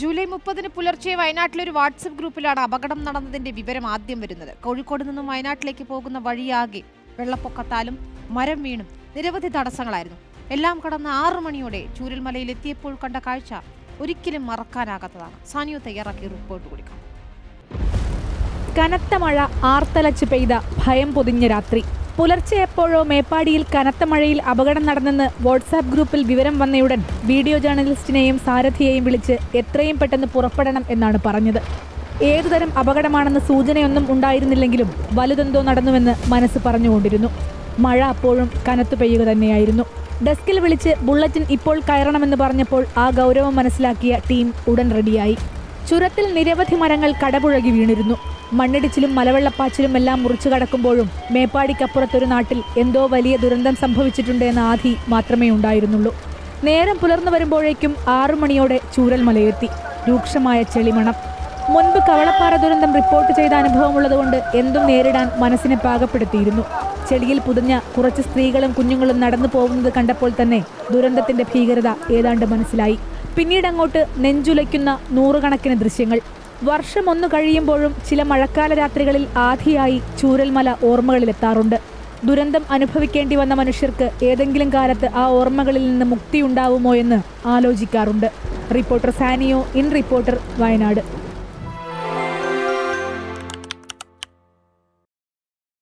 July മുപ്പതിന് പുലർച്ചെ വയനാട്ടിലെ ഒരു വാട്സപ്പ് ഗ്രൂപ്പിലാണ് അപകടം നടന്നതിന്റെ വിവരം ആദ്യം വരുന്നത്. കോഴിക്കോട് നിന്നും വയനാട്ടിലേക്ക് പോകുന്ന വഴിയാകെ വെള്ളപ്പൊക്കത്താലും മരം വീണും നിരവധി തടസ്സങ്ങളായിരുന്നു. എല്ലാം കടന്ന് ആറു മണിയോടെ ചൂരൽമലയിൽ എത്തിയപ്പോൾ കണ്ട കാഴ്ച ഒരിക്കലും മറക്കാനാകാത്തതാണ്. സാനിയോ തയ്യാറാക്കിയ റിപ്പോർട്ട് കൊടുക്കാം കനത്ത മഴ ആർത്തലച്ച് പെയ്ത ഭയം പൊതിഞ്ഞ രാത്രി. പുലർച്ചെ എപ്പോഴോ മേപ്പാടിയിൽ കനത്ത മഴയിൽ അപകടം നടന്നെന്ന് വാട്സാപ്പ് ഗ്രൂപ്പിൽ വിവരം വന്നയുടൻ വീഡിയോ ജേർണലിസ്റ്റിനെയും സാരഥിയെയും വിളിച്ച് എത്രയും പെട്ടെന്ന് പുറപ്പെടണം എന്നാണ് പറഞ്ഞത്. ഏതുതരം അപകടമാണെന്ന് സൂചനയൊന്നും ഉണ്ടായിരുന്നില്ലെങ്കിലും വലുതെന്തോ നടന്നുവെന്ന് മനസ്സ് പറഞ്ഞുകൊണ്ടിരുന്നു. മഴ അപ്പോഴും കനത്തു പെയ്യുക തന്നെയായിരുന്നു. ഡെസ്കിൽ വിളിച്ച് ബുള്ളറ്റിൻ ഇപ്പോൾ കയറണമെന്ന് പറഞ്ഞപ്പോൾ ആ ഗൗരവം മനസ്സിലാക്കിയ ടീം ഉടൻ റെഡിയായി. ചുരത്തിൽ നിരവധി മരങ്ങൾ കടപുഴകി വീണിരുന്നു. മണ്ണിടിച്ചിലും മലവെള്ളപ്പാച്ചിലും എല്ലാം മുറിച്ചു കടക്കുമ്പോഴും മേപ്പാടിക്കപ്പുറത്തൊരു നാട്ടിൽ എന്തോ വലിയ ദുരന്തം സംഭവിച്ചിട്ടുണ്ട് എന്ന ആധി മാത്രമേ ഉണ്ടായിരുന്നുള്ളൂ. നേരം പുലർന്നു വരുമ്പോഴേക്കും ആറു മണിയോടെ ചൂരൽ മലയെത്തി രൂക്ഷമായ ചെളിമണം. മുൻപ് കവളപ്പാറ ദുരന്തം റിപ്പോർട്ട് ചെയ്ത അനുഭവമുള്ളതുകൊണ്ട് എന്തും നേരിടാൻ മനസ്സിനെ പാകപ്പെടുത്തിയിരുന്നു. ചെടിയിൽ പുതിഞ്ഞ കുറച്ച് സ്ത്രീകളും കുഞ്ഞുങ്ങളും നടന്നു പോകുന്നത് കണ്ടപ്പോൾ തന്നെ ദുരന്തത്തിന്റെ ഭീകരത ഏതാണ്ട് മനസ്സിലായി. പിന്നീട് അങ്ങോട്ട് നെഞ്ചുലയ്ക്കുന്ന നൂറുകണക്കിന് ദൃശ്യങ്ങൾ. വർഷം കഴിയുമ്പോഴും ചില മഴക്കാല രാത്രികളിൽ ആധിയായി ചൂരൽമല ഓർമ്മകളിലെത്താറുണ്ട് ദുരന്തം അനുഭവിക്കേണ്ടി വന്ന മനുഷ്യർക്ക് ഏതെങ്കിലും കാലത്ത് ആ ഓർമ്മകളിൽ നിന്ന് മുക്തിയുണ്ടാവുമോ എന്ന് ആലോചിക്കാറുണ്ട്. Reporter Saniyo in reporter Wayanad.